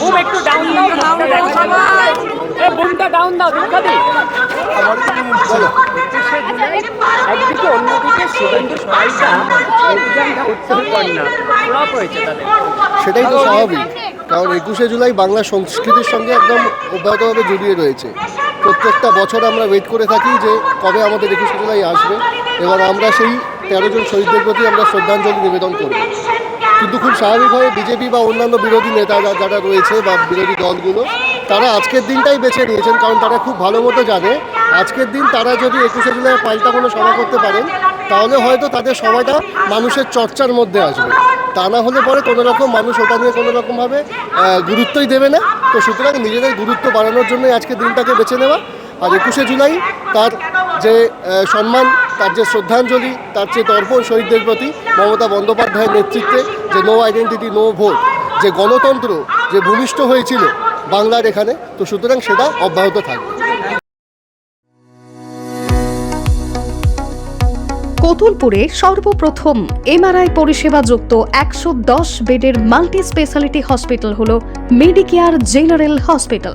Broom একটু down দাও down দাও সবাই। এ বুমটা ডাউন দাও একদিকে অন্যদিকে উত্তর ফ্লপ হয়েছে সেটাই তো স্বাভাবিক, কারণ একুশে জুলাই বাংলা সংস্কৃতির সঙ্গে একদম অব্যাহতভাবে জড়িয়ে রয়েছে। প্রত্যেকটা বছর আমরা ওয়েট করে থাকি যে কবে আমাদের একুশে জুলাই আসবে, এবং আমরা সেই তেরো জন শহীদদের প্রতি আমরা শ্রদ্ধাঞ্জলি নিবেদন করব। কিন্তু খুব স্বাভাবিকভাবে বিজেপি বা অন্যান্য বিরোধী নেতারা যারা রয়েছে বা বিরোধী দলগুলো, তারা আজকের দিনটাই বেছে নিয়েছেন, কারণ তারা খুব ভালো মতো জানে। আজকের দিন তারা যদি একুশে জুলাই পাল্টা কোনো সভা করতে পারেন, তাহলে হয়তো তাদের সবাইটা মানুষের চর্চার মধ্যে আসবে। তা না হলে পরে কোনো রকম মানুষ ওটা নিয়ে কোনো রকমভাবে গুরুত্বই দেবে না। তো সুতরাং নিজেদের গুরুত্ব বাড়ানোর জন্যই আজকে দিনটাকে বেছে নেওয়া। আর একুশে জুলাই তার যে সম্মান, তার যে শ্রদ্ধাঞ্জলি, তার যে তর্পণ শহীদদের প্রতি মমতা বন্দ্যোপাধ্যায়ের নেতৃত্বে যে নো আইডেন্টিটি নো ভোট যে গণতন্ত্র যে ভূমিষ্ঠ হয়েছিল বাংলার এখানে, তো সুতরাং সেটা অব্যাহত থাকবে। কতুলপুরে সর্বপ্রথম এমআরআই পরিষেবা যুক্ত একশো দশ বেডের মাল্টি স্পেশালিটি হসপিটাল হল মেডিকেয়ার জেনারেল হসপিটাল।